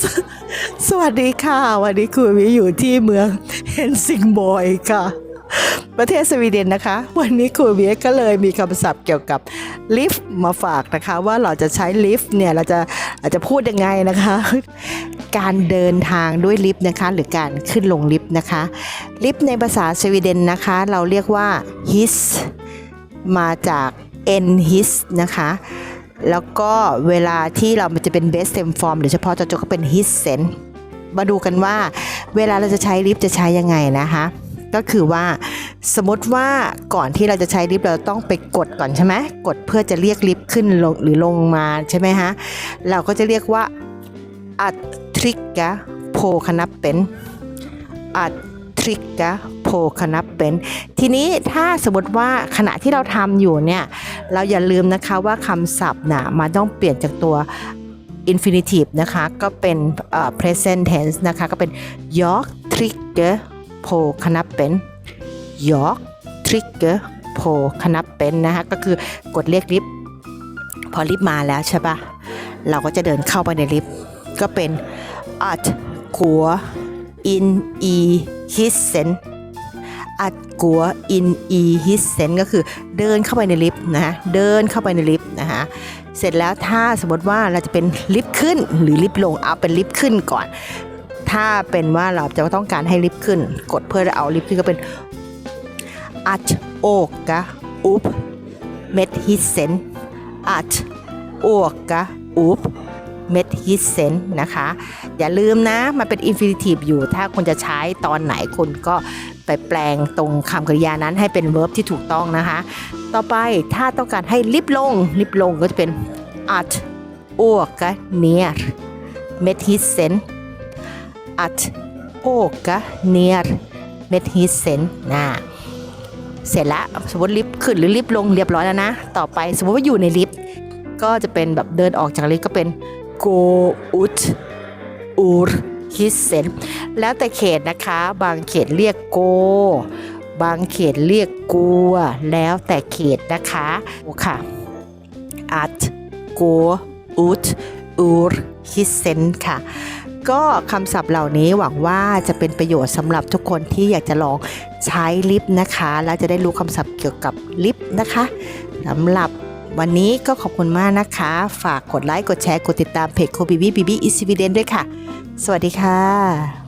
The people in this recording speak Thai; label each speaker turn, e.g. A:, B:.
A: สสวัสดีค่ะ วันนี้คุณวิอยู่ที่เมืองเฮนซิงบอยค่ะ ประเทศสวีเดนนะคะ วันนี้ครูเวียก็เลยมีคำศัพท์เกี่ยวกับลิฟต์มาฝากนะคะ ว่าเราจะใช้ลิฟต์เนี่ยเราจะเราจะพูดยังไงนะคะ การเดินทางด้วยลิฟต์นะคะ หรือการขึ้นลงลิฟต์นะคะ ลิฟต์ในภาษาสวีเดนนะคะ เราเรียกว่า his มาจาก n his นะคะ แล้วก็เวลาที่เรามันจะเป็น best term form หรือเฉพาะเจาะจงก็เป็น his sen มาดูกันว่าเวลาเราจะใช้ลิฟต์จะใช้ยังไงนะคะ ก็คือว่าสมมติว่าก่อนที่เราจะใช้ลิฟต์เราต้องไปกดก่อนใช่ไหมกดเพื่อจะเรียกลิฟต์ขึ้นลงหรือลงมาใช่ไหมฮะเราก็จะเรียกว่าอัดทริกกะโพคณับเป็นอัดทริกกะโพคณับเป็นทีนี้ถ้าสมมติว่าขณะที่เราทำอยู่เนี่ย เราอย่าลืมนะคะว่าคำศัพท์นะมันต้องเปลี่ยนจากตัว infinitive นะคะ ก็เป็น present tense นะคะ ก็เป็น jag trycker på knappen jag trycker på knappen นะคะ ก็คือกดเรียกลิฟต์พอลิฟต์มาแล้วใช่ปะเราก็จะเดินเข้าไปในลิฟต์ก็เป็น att gå in i hissen att gå in i hissen ก็คือเดินเข้าไปในลิฟต์นะคะเดินเข้าไปในลิฟต์นะคะเสร็จแล้วถ้าสมมติว่าเราจะเป็นลิฟต์ขึ้นหรือลิฟต์ลงเอาเป็นลิฟต์ขึ้นก่อน ถ้าเป็นว่าเราจะต้องการให้ลิฟต์ขึ้น กดเพื่อเอาลิฟต์ขึ้นก็เป็น att åka upp med hissen att åka upp med hissen นนะคะ อย่าลืมนะ มันเป็น infinitive อยู่ ถ้าคุณจะใช้ตอนไหนคุณก็ ไปแปลงตรงคำกริยานั้นให้เป็น verb ที่ถูกต้องนะคะ ต่อไปถ้าต้องการให้ลิฟต์ลง ลิฟต์ลงก็จะเป็น att åka ner med hissen att åka ner med hissen นะเสร็จแล้วสมมติลิฟต์ขึ้นหรือลิฟต์ลงเรียบร้อยแล้วนะ ต่อไปสมมติว่าอยู่ในลิฟต์ก็จะเป็นแบบเดินออกจากลิฟต์ก็เป็น go ut ur hissen แล้วแต่เขตนะคะ บางเขตเรียก go บางเขตเรียกกัว แล้วแต่เขตนะคะโอค่ะ att gå ut ur hissen ค่ะก็คำศัพท์เหล่านี้หวังว่าจะเป็นประโยชน์สำหรับทุกคนที่อยากจะลองใช้ลิฟต์นะคะ แล้วจะได้รู้คำศัพท์เกี่ยวกับลิฟต์นะคะสำหรับ วันนี้ก็ขอบคุณมากนะคะ ฝากกดไลค์ กดแชร์ กดติดตามเพจโคบิบีบีบีอิสวีเดนด้วยค่ะ สวัสดีค่ะ